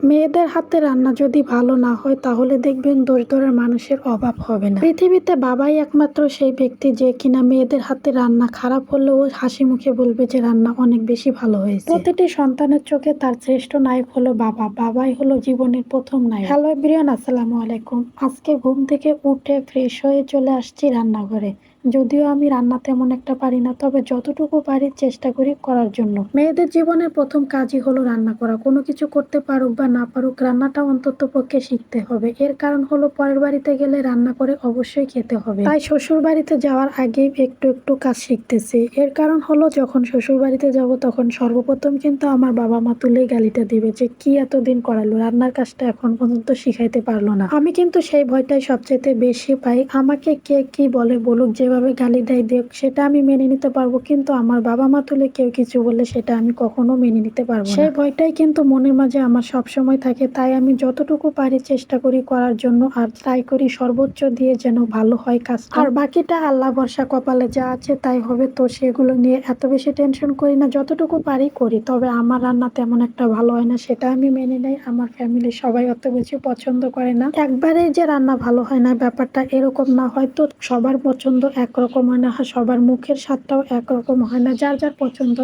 মেয়েদের হাতে রান্না যদি ভালো না হয়, তাহলে দেখবেন দোষ ধরার মানুষের অভাব হবে না। পৃথিবীতে বাবাই একমাত্র সেই ব্যক্তি যে কিনা মেয়েদের হাতে রান্না খারাপ হলেও হাসি মুখে বলবে যে রান্না অনেক বেশি ভালো হয়েছে। প্রতিটি সন্তানের চোখে তার শ্রেষ্ঠ নায়ক হলো বাবা। বাবাই হলো জীবনের প্রথম নায়ক। হ্যালো এভরিওয়ান, আসসালামু আলাইকুম। আজকে ঘুম থেকে উঠে ফ্রেশ হয়ে চলে আসছি রান্নাঘরে। যদিও আমি রান্না তেমন একটা পারি না, তবে যতটুকু পারি চেষ্টা করি করার জন্য। মেয়েদের জীবনের প্রথম কাজই হলো রান্না করা। কোনো কিছু করতে পারুক বা না পারুক, রান্নাটা অন্তত পক্ষে শিখতে হবে। এর কারণ হলো পরের বাড়িতে গেলে রান্না করে অবশ্যই খেতে হবে। তাই শ্বশুর বাড়িতে যাওয়ার আগেই একটু একটু কাজ শিখতেছি। এর কারণ হলো যখন শ্বশুর বাড়িতে যাব তখন সর্বপ্রথম কিন্তু আমার বাবা মা তুলেই গালিটা দিবে যে, কি এতদিন করালো? রান্নার কাজটা এখন পর্যন্ত শিখাইতে পারল না। আমি কিন্তু সেই ভয়টাই সবচেয়ে বেশি পাই। আমাকে কে কি বলে বলুক, যেভাবে গালি দেয় দেখ সেটা আমি মেনে নিতে পারব। কিন্তু আমার বাবা মা তুলে কেউ কিছু বললে সেটা আমি কখনো মেনে নিতে পারব সেই ভয়টাই কিন্তু মনের মাঝে আমার সব সময় থাকে। তাই আমি যতটুকু পারি চেষ্টা করি করার জন্য আর ট্রাই করি সর্বোচ্চ দিয়ে যেন ভালো হয় কাজ আর বাকিটা আল্লাহ ভরসা কপালে যা আছে তাই হবে। তো সেগুলো নিয়ে এত বেশি টেনশন করি না যতটুকু পারি করি। তবে আমার রান্না তেমন একটা ভালো হয় না সেটা আমি মেনে নেই। আমার ফ্যামিলির সবাই অত বেশি পছন্দ করে না। একবারে যে রান্না ভালো হয় না ব্যাপারটা এরকম না হয়তো সবার পছন্দ একরকম হয় না সবার মুখের স্বাদটাও একরকম হয় না যার যার পছন্দ।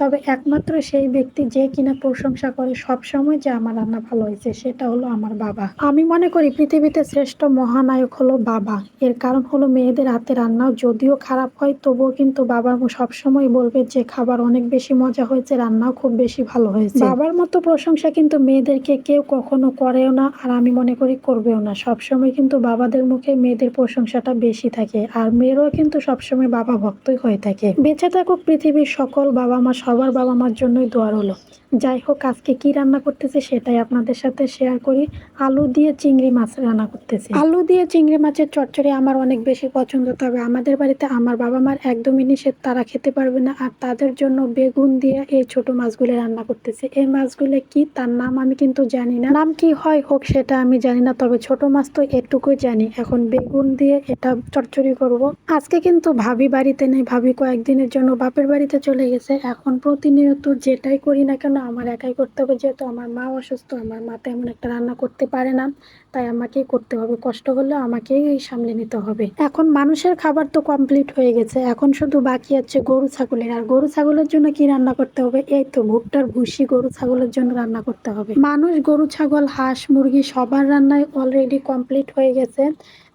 তবে একমাত্র সেই ব্যক্তি যে কিনা প্রশংসা করে সব সময় যে আমার রান্না ভালো হয়েছে, সেটা হলো আমার বাবা। আমি মনে করি পৃথিবীতে শ্রেষ্ঠ মহানায়ক হলো বাবা। এর কারণ হলো মেয়েদের হাতে রান্নাও যদিও খারাপ হয়, তবুও কিন্তু বাবার সবসময় বলবে যে খাবার অনেক বেশি মজা হয়েছে, রান্নাও খুব বেশি ভালো হয়েছে। বাবার মতো প্রশংসা কিন্তু মেয়েদেরকে কেউ কখনো করেও না, আর আমি মনে করি করবেও না। সবসময় কিন্তু বাবাদের মুখে মেয়েদের প্রশংসাটা বেশি থাকে, আর মেয়েরাও কিন্তু সবসময় বাবা ভক্তই হয়ে থাকে। বেঁচে থাকুক পৃথিবীর সকল বাবা মা সবার বাবা মার জন্যই দোয়ার হলো যাই হোক, আজকে কি রান্না করতেছে সেটাই আপনাদের সাথে শেয়ার করি। আলু দিয়ে চিংড়ি মাছ রান্না করতেছি। আলু দিয়ে চিংড়ি মাছের চচ্চড়ি আমার অনেক বেশি পছন্দ, তবে আমাদের বাড়িতে আমার বাবা মার একদমই নিষেধ, তারা খেতে পারবে না। আর তাদের জন্য বেগুন দিয়ে এই ছোট মাছগুলো রান্না করতেছি। এই মাছগুলো কি, তার নাম আমি কিন্তু জানি না। নাম কি হয় হোক, সেটা আমি জানি না, তবে ছোট মাছ তো এটুকুই জানি। এখন বেগুন দিয়ে এটা চচ্চড়ি করব। আজকে কিন্তু ভাবি বাড়িতে নেই, ভাবি কয়েকদিনের জন্য বাপের বাড়িতে চলে গেছে। এখন প্রতিনিয়ত যেটাই করি না কেন আমার একাই করতে হবে, যেহেতু আমার মা অসুস্থ, আমার মা তেমন একটা রান্না করতে পারে না, তাই আমাকেই করতে হবে। কষ্ট হলে আমাকেই সামলে নিতে হবে। এখন মানুষের খাবার তো কমপ্লিট হয়ে গেছে, এখন শুধু বাকি আছে গরু ছাগলের। আর গরু ছাগলের জন্য কি রান্না করতে হবে? এই তো ভুট্টার ভুসি গরু ছাগলের জন্য রান্না করতে হবে। মানুষ গরু, ছাগল, হাঁস, মুরগি সবার রান্নায় অলরেডি কমপ্লিট হয়ে গেছে।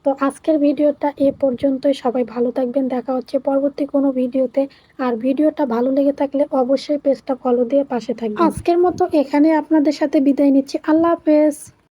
তো আজকের ভিডিওটা এ পর্যন্তই। সবাই ভালো থাকবেন। দেখা হচ্ছে পরবর্তী কোনো ভিডিওতে। আর ভিডিওটা ভালো লেগে থাকলে অবশ্যই পেজটা ফলো দিয়ে পাশে থাকবেন। আজকের মতো এখানে আপনাদের সাথে বিদায় নিচ্ছি। আল্লাহ হাফেজ।